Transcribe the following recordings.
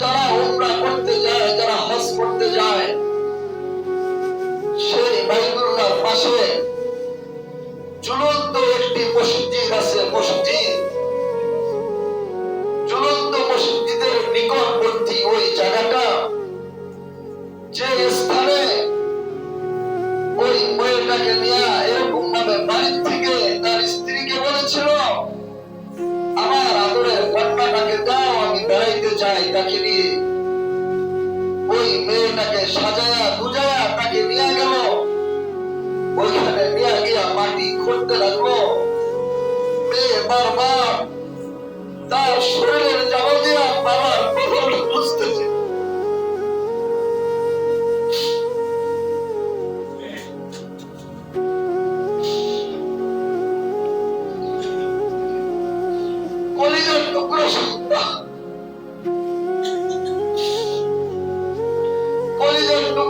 যারা উমরা করতে যায়, যারা হজ করতে যায়, সেই বাইতুল্লাহর পাশে ঝুলন্ত একটি মসজিদ আছে, মসজিদ। ঝুলন্ত মসজিদের নিকটবর্তী ওই জায়গাটা, যে স্থানে ওই মহিলাটাকে নিয়ে এরকম ভাবে বাড়ির মেয়েটাকে সাজায়া বুঝায়া তাকে নিয়ে গেল। ওইখানে নিয়ে গিয়া মাটি খুঁড়তে লাগল। মেয়ে বারবার তার শরীরের দিয়া বাবার কবর বুঝতেছে কলিজার টুকরো সন্তান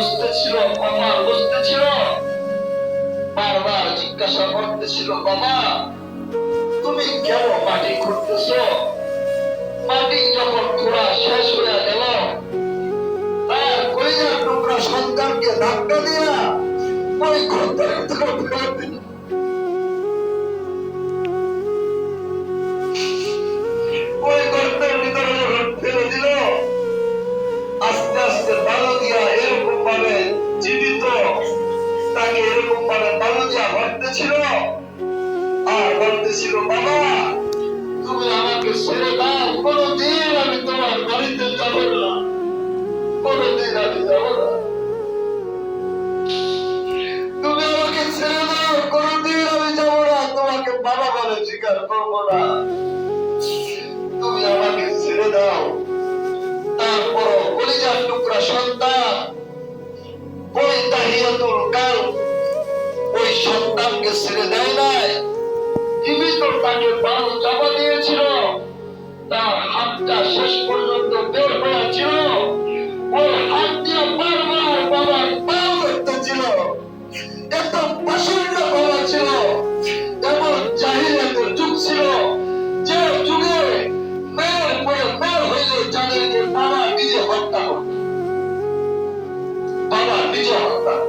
গাল বাবা বুঝতেছিল বারবার জিজ্ঞাসা করতেছিল বাবা তুমি কেন মাটি খুঁড়তেছ? মাটি যখন খোঁড়া শেষ হয়ে গেল, তার কলিজার টুকরা সন্তানকে ধাক্কা দিয়া ওই ঘরটার ভিতরে তাকে এরকম ভাবে বালু দিয়া ভরতেছিল আর বলতেছিল বাবা তুমি আমাকে ছেড়ে দাও, কোনোদিন আমি তোমার বাড়িতে যাব না। কোনোদিন আমি যাব তোমাকে বাবা বলে স্বীকার করব না। তুমি আমাকে ছেড়ে দাও। তারপর কলিজার টুকরা সন্তান ওই তাহিয়াতুল কাল ওই সন্তানকে ছেড়ে দেয় নাই। জীবিত তাকে বারো চাপা দিয়েছিল। 做好了